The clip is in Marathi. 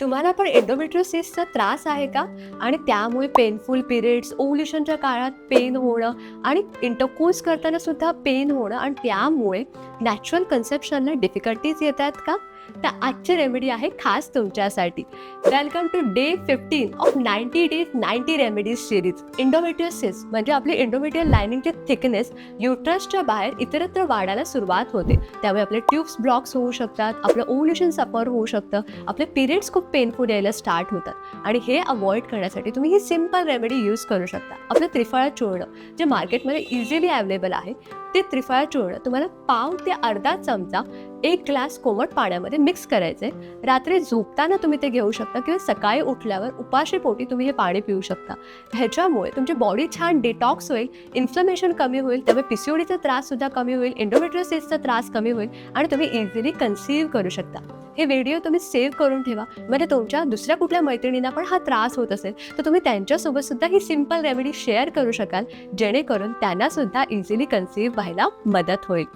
तुम्हाला पण एन्डोमेट्रियोसिसचा त्रास आहे का? आणि त्यामुळे पेनफुल पिरियड्स ओव्ह्युलेशनच्या काळात पेन होणं आणि इंटरकोर्स करताना सुद्धा पेन होणं आणि त्यामुळे नॅचरल कन्सेप्शनला डिफिकल्टीज येत आहेत का? तर आजची रेमेडी आहे खास तुमच्यासाठी. Welcome to day fifteen of ninety days ninety remedies series endometriosis म्हणजे आपली इंडोमेट्रियल लायनिंगचे थिकनेस युट्रसच्या बाहेर इतरत्र वाढायला सुरुवात होते. त्यामुळे आपले ट्यूब्स ब्लॉक्स होऊ शकतात आपलं ओव्ह्युलेशन सफर होऊ शकतं आपले पिरियड्स खूप पेनफुल यायला स्टार्ट होतात. आणि हे अवॉइड करण्यासाठी तुम्ही ही सिंपल रेमेडी यूज करू शकता. आपलं त्रिफळा चूर्ण जे मार्केटमध्ये इझिली अवेलेबल आहे ते त्रिफळा चूर्ण तुम्हाला पाव ते अर्धा चमचा एक ग्लास कोमट पाण्यामध्ये मिक्स करायचे रात्री झोपताना तुम्ही ते घेऊ शकता किंवा सकाळी उठल्यावर उपाशी पोटी तुम्ही हे पाणी पिऊ शकता. ह्याच्यामुळे तुमची बॉडी छान डिटॉक्स होईल इन्फ्लमेशन कमी होईल त्यामुळे पिसिओडीचा त्रास सुद्धा कमी होईल इंडोमेट्रियोसिसचा त्रास कमी होईल आणि तुम्ही इझिली कन्सीव्ह करू शकता. हे व्हिडिओ तुम्ही सेव्ह करून ठेवा. म्हणजे तुमच्या दुसऱ्या कुठल्या मैत्रिणींना पण हा त्रास होत असेल तर तुम्ही त्यांच्यासोबत सुद्धा ही सिंपल रेमेडी शेअर करू शकाल जेणेकरून त्यांना सुद्धा इझिली कन्सिव्ह व्हायला मदत होईल.